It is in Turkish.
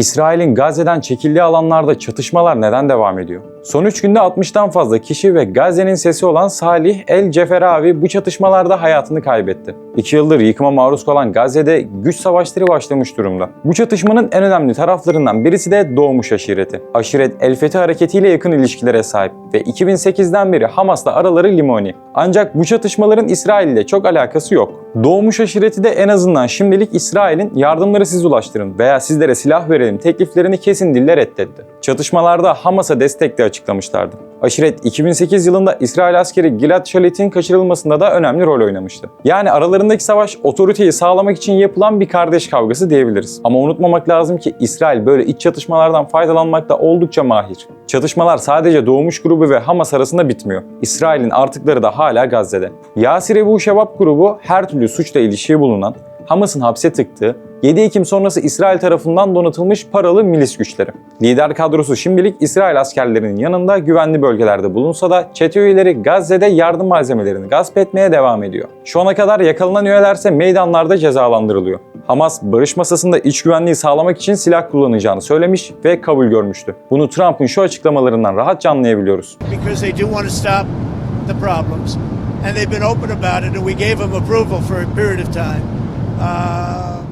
İsrail'in Gazze'den çekildiği alanlarda çatışmalar neden devam ediyor? Son 3 günde 60'tan fazla kişi ve Gazze'nin sesi olan Salih El Ceferavi bu çatışmalarda hayatını kaybetti. 2 yıldır yıkıma maruz kalan Gazze'de güç savaşları başlamış durumda. Bu çatışmanın en önemli taraflarından birisi de Doğmuş aşireti. Aşiret El Fethi hareketiyle yakın ilişkilere sahip ve 2008'den beri Hamas'la araları limoni. Ancak bu çatışmaların İsrail ile çok alakası yok. Doğmuş aşireti de en azından şimdilik İsrail'in yardımları siz ulaştırın veya sizlere silah verelim tekliflerini kesin dille reddetti. Çatışmalarda Hamas'a destek de açıklamışlardı. Aşiret 2008 yılında İsrail askeri Gilad Shalit'in kaçırılmasında da önemli rol oynamıştı. Yani aralarındaki savaş otoriteyi sağlamak için yapılan bir kardeş kavgası diyebiliriz. Ama unutmamak lazım ki İsrail böyle iç çatışmalardan faydalanmakta oldukça mahir. Çatışmalar sadece Doğmuş grubu ve Hamas arasında bitmiyor. İsrail'in artıkları da hala Gazze'de. Yasir Ebu Şebab grubu her türlü suçla ilişiği bulunan, Hamas'ın hapse tıktığı, 7 Ekim sonrası İsrail tarafından donatılmış paralı milis güçleri. Lider kadrosu şimdilik İsrail askerlerinin yanında güvenli bölgelerde bulunsa da çete üyeleri Gazze'de yardım malzemelerini gasp etmeye devam ediyor. Şu ana kadar yakalanan üyelerse meydanlarda cezalandırılıyor. Hamas barış masasında iç güvenliği sağlamak için silah kullanacağını söylemiş ve kabul görmüştü. Bunu Trump'ın şu açıklamalarından rahatça anlayabiliyoruz. And they've been open about it, and we gave them approval for a period of time. Uh,